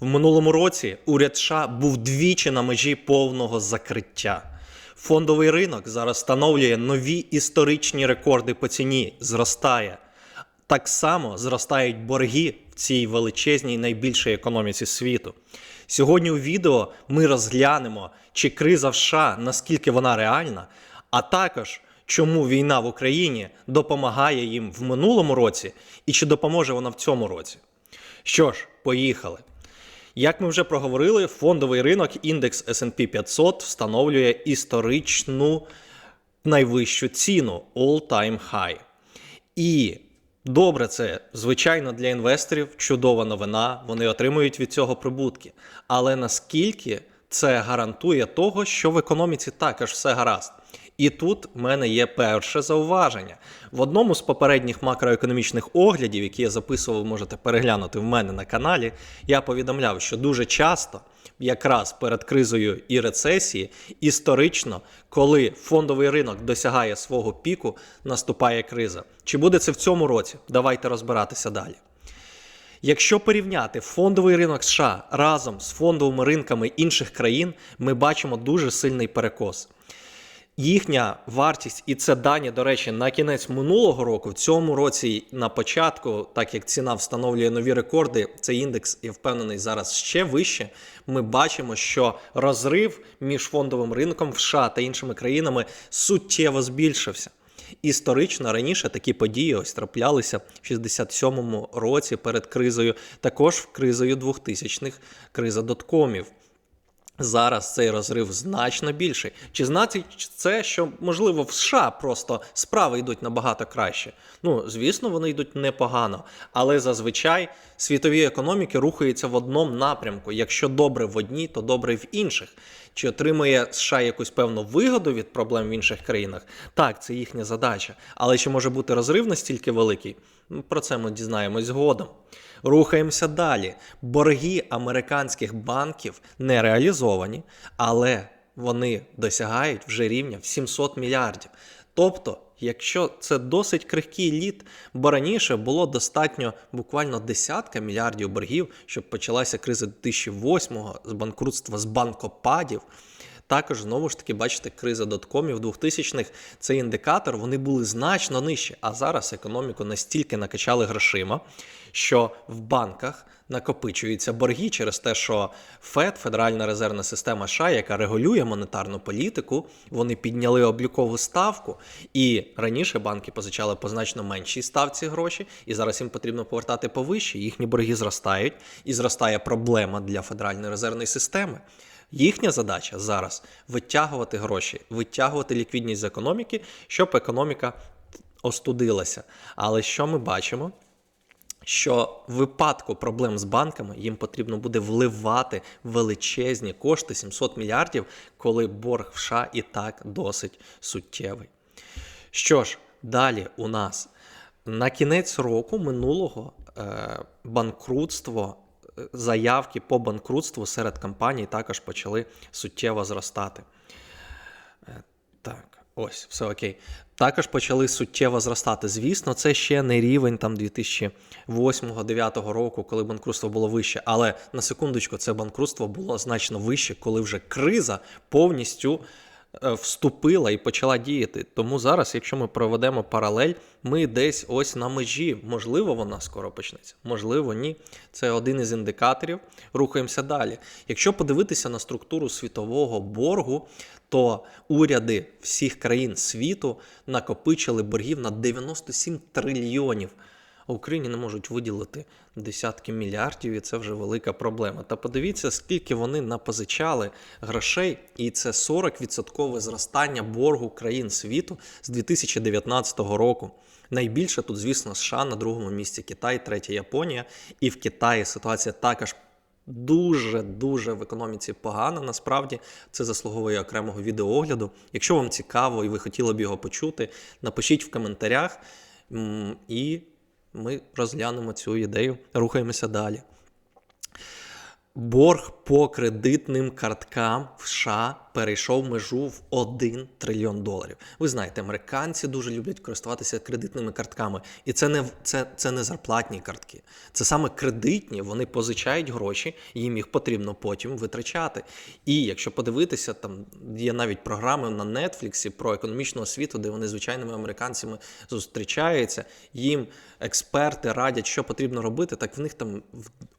В минулому році уряд США був двічі на межі повного закриття. Фондовий ринок зараз встановлює нові історичні рекорди по ціні, зростає. Так само зростають борги в цій величезній найбільшій економіці світу. Сьогодні у відео ми розглянемо, чи криза в США, наскільки вона реальна, а також чому війна в Україні допомагає їм в минулому році і чи допоможе вона в цьому році. Що ж, поїхали. Як ми вже проговорили, фондовий ринок індекс SP 500 встановлює історичну найвищу ціну all-time high. І добре, це звичайно для інвесторів чудова новина. Вони отримують від цього прибутки. Але наскільки це гарантує того, що в економіці також все гаразд? І тут в мене є перше зауваження. В одному з попередніх макроекономічних оглядів, які я записував, можете переглянути в мене на каналі, я повідомляв, що дуже часто, якраз перед кризою і рецесії, історично, коли фондовий ринок досягає свого піку, наступає криза. Чи буде це в цьому році? Давайте розбиратися далі. Якщо порівняти фондовий ринок США разом з фондовими ринками інших країн, ми бачимо дуже сильний перекос. Їхня вартість, і це дані, до речі, на кінець минулого року, в цьому році на початку, так як ціна встановлює нові рекорди, цей індекс, я впевнений, зараз ще вище. Ми бачимо, що розрив між фондовим ринком в США та іншими країнами суттєво збільшився. Історично раніше такі події ось траплялися в 67-му році перед кризою, також в кризою 2000-х, криза доткомів. Зараз цей розрив значно більший. Чи значить це, що можливо в США просто справи йдуть набагато краще? Ну, звісно, вони йдуть непогано, але зазвичай світові економіки рухаються в одному напрямку. Якщо добре в одній, то добре в інших. Чи отримує США якусь певну вигоду від проблем в інших країнах? Так, це їхня задача. Але чи може бути розрив настільки великий? Про це ми дізнаємось згодом. Рухаємося далі. Борги американських банків не реалізовані, але вони досягають вже рівня в 700 мільярдів. Тобто, якщо це досить крихкий лід, бо раніше було достатньо буквально десятка мільярдів боргів, щоб почалася криза 2008-го з банкрутства з банкопадів. Також знову ж таки, бачите, криза доткомів 2000-х, цей індикатор, вони були значно нижчі. А зараз економіку настільки накачали грошима, що в банках накопичуються борги через те, що ФЕД, Федеральна резервна система США, яка регулює монетарну політику, вони підняли облікову ставку. І раніше банки позичали по значно меншій ставці гроші, і зараз їм потрібно повертати по вищій. Їхні борги зростають, і зростає проблема для Федеральної резервної системи. Їхня задача зараз витягувати гроші, витягувати ліквідність з економіки, щоб економіка остудилася. Але що ми бачимо? Що в випадку проблем з банками їм потрібно буде вливати величезні кошти 700 мільярдів, коли борг в США і так досить суттєвий. Що ж, далі у нас на кінець року минулого е, банкрутство заявки по банкрутству серед компаній також почали суттєво зростати. Е, Так, ось, все окей. Також почали суттєво зростати. Звісно, це ще не рівень там 2008-2009 року, коли банкрутство було вище. Але на секундочку, це банкрутство було значно вище, коли вже криза повністю вступила і почала діяти. Тому зараз, якщо ми проведемо паралель, ми десь ось на межі. Можливо, вона скоро почнеться, можливо, ні. Це один із індикаторів. Рухаємося далі. Якщо подивитися на структуру світового боргу, то уряди всіх країн світу накопичили боргів на 97 трильйонів. А Україні не можуть виділити десятки мільярдів, і це вже велика проблема. Та подивіться, скільки вони напозичали грошей, і це 40% зростання боргу країн світу з 2019 року. Найбільше тут, звісно, США на другому місці Китай, третя Японія. І в Китаї ситуація також дуже дуже в економіці погана. Насправді це заслуговує окремого відеоогляду. Якщо вам цікаво і ви хотіли б його почути, напишіть в коментарях і ми розглянемо цю ідею. Рухаємося далі. Борг по кредитним карткам в США перейшов межу в 1 трильйон доларів. Ви знаєте, американці дуже люблять користуватися кредитними картками, і це не це, це не зарплатні картки. Це саме кредитні. Вони позичають гроші, їм їх потрібно потім витрачати. І якщо подивитися, там є навіть програми на Нетфліксі про економічну освіту, де вони звичайними американцями зустрічаються. Їм експерти радять, що потрібно робити. Так в них там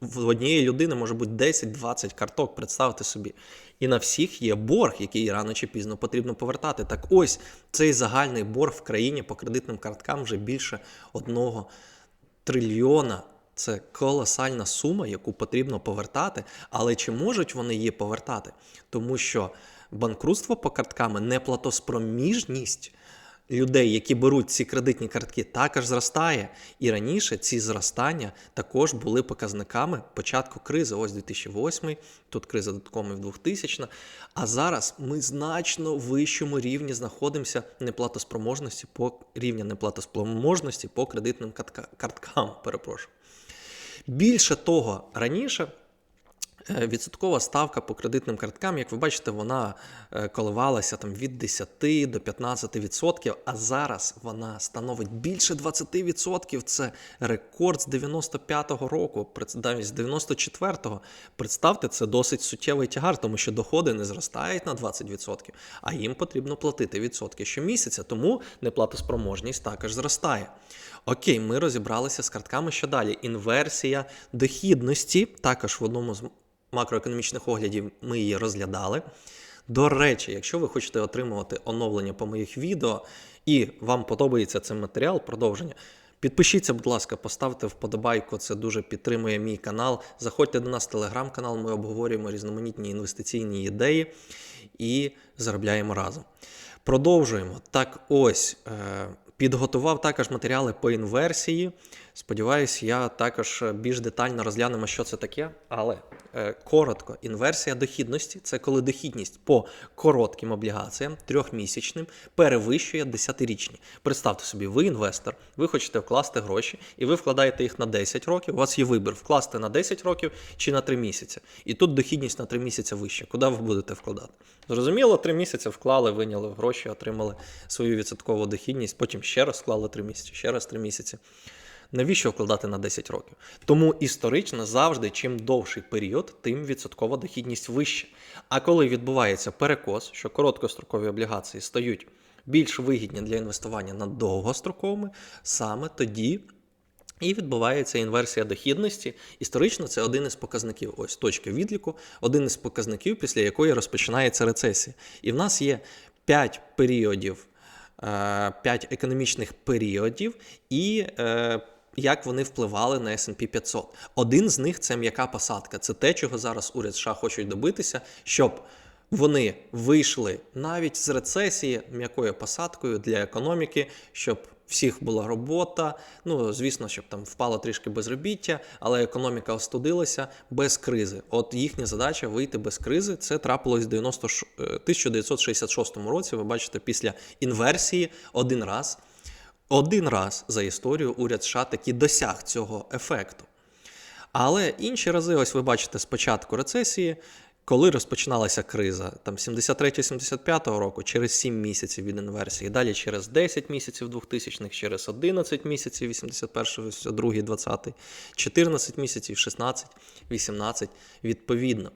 в, однієї людини може бути 10-20 карток. Представте собі. І на всіх є борг, який рано чи пізно потрібно повертати. Так ось цей загальний борг в країні по кредитним карткам вже більше одного трильйона. Це колосальна сума, яку потрібно повертати. Але чи можуть вони її повертати? Тому що банкрутство по картками, неплатоспроможність людей, які беруть ці кредитні картки, також зростає. І раніше ці зростання також були показниками початку кризи. Ось 2008, тут криза додатком і в 2000. А зараз ми значно вищому рівні знаходимося неплатоспроможності по рівня неплатоспроможності по кредитним карткам. Перепрошую. Більше того, раніше відсоткова ставка по кредитним карткам, як ви бачите, вона е, коливалася там від 10 до 15 відсотків, а зараз вона становить більше 20 відсотків. Це рекорд з 95-го року, навіть з 94-го. Представте, це досить суттєвий тягар, тому що доходи не зростають на 20%, а їм потрібно платити відсотки щомісяця, тому неплатоспроможність також зростає. Окей, ми розібралися з картками. Що далі? Інверсія дохідності. Також в одному з макроекономічних оглядів ми її розглядали. До речі, якщо ви хочете отримувати оновлення по моїх відео і вам подобається цей матеріал, продовження. Підпишіться, будь ласка, поставте вподобайку, це дуже підтримує мій канал. Заходьте до нас в телеграм-канал, ми обговорюємо різноманітні інвестиційні ідеї і заробляємо разом. Продовжуємо. Так ось, е, підготував також матеріали по інверсії. Сподіваюсь, я також більш детально розглянемо, що це таке. Але е, коротко, інверсія дохідності це коли дохідність по коротким облігаціям, трьохмісячним, перевищує 10-річні. Представте собі, ви інвестор, ви хочете вкласти гроші, і ви вкладаєте їх на 10 років. У вас є вибір вкласти на 10 років чи на 3 місяці. І тут дохідність на 3 місяці вища. Куди ви будете вкладати? Зрозуміло, 3 місяці вклали, виняли гроші, отримали свою відсоткову дохідність, потім ще раз вклали 3 місяці, ще раз 3 місяці. Навіщо вкладати на 10 років? Тому історично завжди, чим довший період, тим відсоткова дохідність вища. А коли відбувається перекос, що короткострокові облігації стають більш вигідні для інвестування над довгостроковими, саме тоді і відбувається інверсія дохідності. Історично це один із показників. Ось точка відліку, один із показників, після якої розпочинається рецесія. І в нас є 5 періодів, 5 економічних періодів, і е, як вони впливали на S&P 500. Один з них це м'яка посадка. Це те, чого зараз уряд США хочуть добитися, щоб вони вийшли навіть з рецесії м'якою посадкою для економіки, щоб всіх була робота. Ну, звісно, щоб там впало трішки безробіття, але економіка остудилася без кризи. От їхня задача вийти без кризи. Це трапилось в 90, ш- е, 1966 році. Ви бачите, після інверсії один раз. Один раз за історію уряд США таки досяг цього ефекту. Але інші рази, ось ви бачите, з початку рецесії, коли розпочиналася криза, там 73-75 року, через 7 місяців від інверсії, далі через 10 місяців 2000-х, через 11 місяців 81 82 20 14 місяців, 16, 18 відповідно.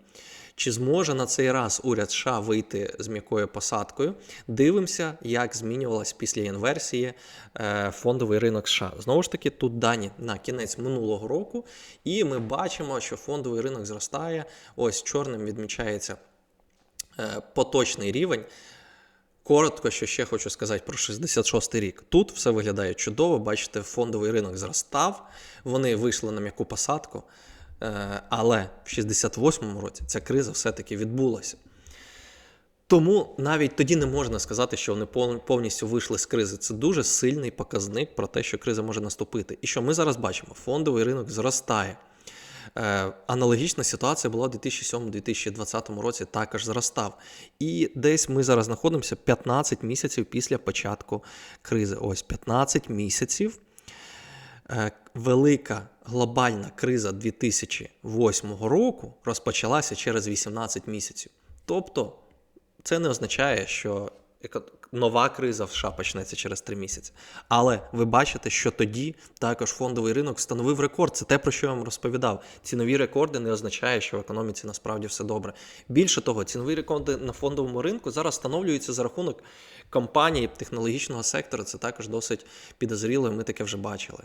Чи зможе на цей раз уряд США вийти з м'якою посадкою? Дивимося, як змінювалась після інверсії е, фондовий ринок США. Знову ж таки, тут дані на кінець минулого року, і ми бачимо, що фондовий ринок зростає. Ось чорним відмічається е, поточний рівень. Коротко, що ще хочу сказати про 66 рік. Тут все виглядає чудово. Бачите, фондовий ринок зростав, вони вийшли на м'яку посадку. Е, Але в 68-му році ця криза все-таки відбулася. Тому навіть тоді не можна сказати, що вони пов- повністю вийшли з кризи. Це дуже сильний показник про те, що криза може наступити. І що ми зараз бачимо? Фондовий ринок зростає. Е, Аналогічна ситуація була в 2007-2020 році, також зростав. І десь ми зараз знаходимося 15 місяців після початку кризи. Ось 15 місяців. Е, Велика глобальна криза 2008 року розпочалася через 18 місяців. Тобто Це не означає, що нова криза в США почнеться через три місяці. Але ви бачите, що тоді також фондовий ринок встановив рекорд. Це те, про що я вам розповідав. Ці нові рекорди не означає, що в економіці насправді все добре. Більше того, цінові рекорди на фондовому ринку зараз встановлюються за рахунок компаній технологічного сектору. Це також досить підозріло, ми таке вже бачили.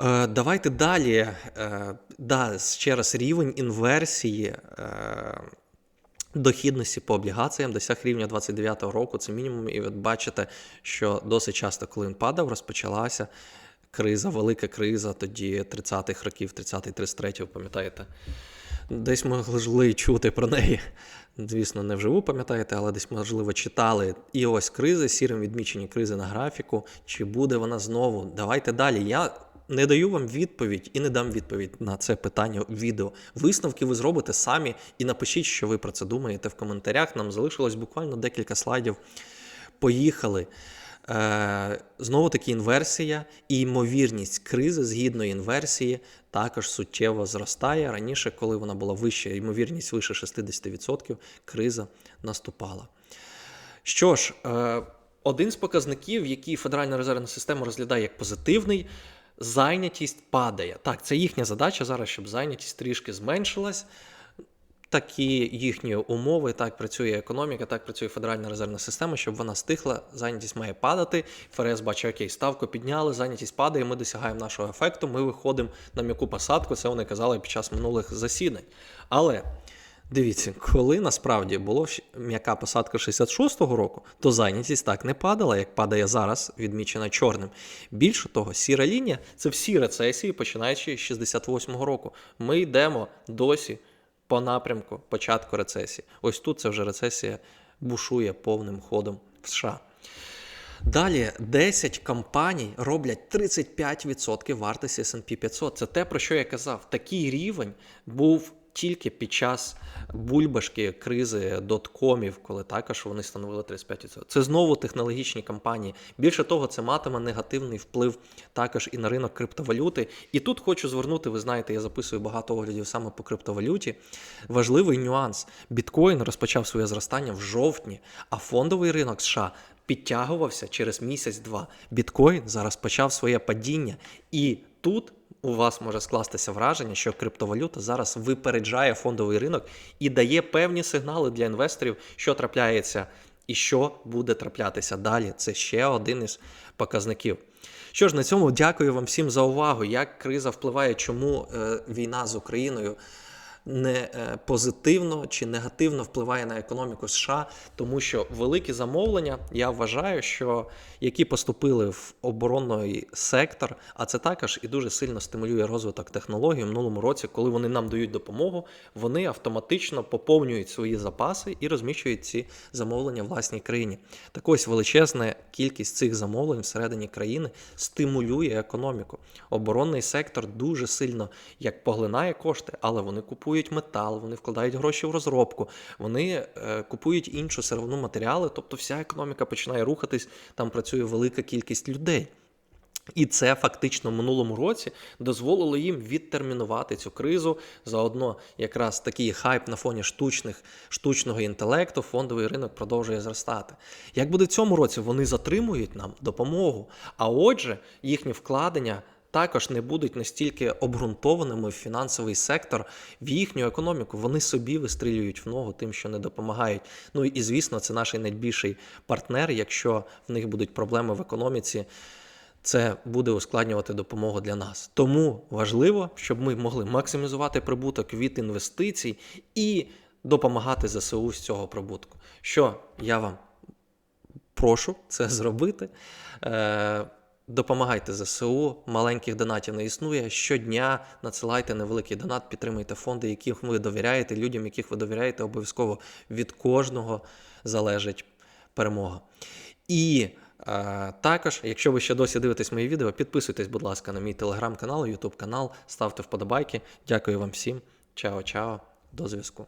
Е, Давайте далі. Е, Да, ще раз рівень інверсії е, дохідності по облігаціям досяг рівня 29-го року. Це мінімум. І от бачите, що досить часто, коли він падав, розпочалася криза, велика криза тоді 30-х років, 30-й, 33-й, пам'ятаєте? Десь могли чути про неї. Звісно, не вживу пам'ятаєте, але десь, можливо, читали. І ось кризи, сірим відмічені кризи на графіку. Чи буде вона знову? Давайте далі. Я не даю вам відповідь і не дам відповідь на це питання в відео. Висновки ви зробите самі і напишіть, що ви про це думаєте в коментарях. Нам залишилось буквально декілька слайдів. Поїхали. Е, знову таки інверсія і ймовірність кризи згідно інверсії також суттєво зростає. Раніше, коли вона була вища, ймовірність вище 60%, криза наступала. Що ж, е, один з показників, який Федеральна резервна система розглядає як позитивний, зайнятість падає. Так, це їхня задача зараз, щоб зайнятість трішки зменшилась. Такі їхні умови, так працює економіка, так працює Федеральна резервна система, щоб вона стихла, зайнятість має падати. ФРС бачить, окей, ставку підняли, зайнятість падає, ми досягаємо нашого ефекту, ми виходимо на м'яку посадку, це вони казали під час минулих засідань. Але дивіться, коли насправді було м'яка посадка 66-го року, то зайнятість так не падала, як падає зараз, відмічена чорним. Більше того, сіра лінія це всі рецесії, починаючи з 68-го року. Ми йдемо досі по напрямку початку рецесії. Ось тут це вже рецесія бушує повним ходом в США. Далі 10 компаній роблять 35% вартості S&P 500. Це те, про що я казав. Такий рівень був тільки під час бульбашки кризи доткомів, коли також вони становили 35%. Це знову технологічні компанії. Більше того, це матиме негативний вплив також і на ринок криптовалюти. І тут хочу звернути, ви знаєте, я записую багато оглядів саме по криптовалюті. Важливий нюанс: біткоін розпочав своє зростання в жовтні, а фондовий ринок США підтягувався через місяць-два. Біткоін зараз почав своє падіння, і тут у вас може скластися враження, що криптовалюта зараз випереджає фондовий ринок і дає певні сигнали для інвесторів, що трапляється і що буде траплятися далі. Це ще один із показників. Що ж, на цьому дякую вам всім за увагу. Як криза впливає, чому е, війна з Україною не е, позитивно чи негативно впливає на економіку США, тому що великі замовлення, я вважаю, що які поступили в оборонний сектор, а це також і дуже сильно стимулює розвиток технологій в минулому році, коли вони нам дають допомогу, вони автоматично поповнюють свої запаси і розміщують ці замовлення в власній країні. Так ось величезна кількість цих замовлень всередині країни стимулює економіку. Оборонний сектор дуже сильно як поглинає кошти, але вони купують метал, вони вкладають гроші в розробку, вони е, купують іншу сировину матеріали, тобто вся економіка починає рухатись, там працює велика кількість людей. І це фактично в минулому році дозволило їм відтермінувати цю кризу. Заодно якраз такий хайп на фоні штучних, штучного інтелекту, фондовий ринок продовжує зростати. Як буде в цьому році, вони затримують нам допомогу. А отже, їхні вкладення також не будуть настільки обґрунтованими в фінансовий сектор, в їхню економіку. Вони собі вистрілюють в ногу тим, що не допомагають. Ну і звісно, це наш найбільший партнер. Якщо в них будуть проблеми в економіці, це буде ускладнювати допомогу для нас. Тому важливо, щоб ми могли максимізувати прибуток від інвестицій і допомагати ЗСУ з цього прибутку. Що я вам прошу це зробити. Допомагайте ЗСУ, маленьких донатів не існує. Щодня надсилайте невеликий донат, підтримуйте фонди, яких ви довіряєте, людям, яких ви довіряєте, обов'язково від кожного залежить перемога. І е, також, якщо ви ще досі дивитесь мої відео, підписуйтесь, будь ласка, на мій телеграм-канал, ютуб канал, ставте вподобайки. Дякую вам всім. Чао-чао, до зв'язку.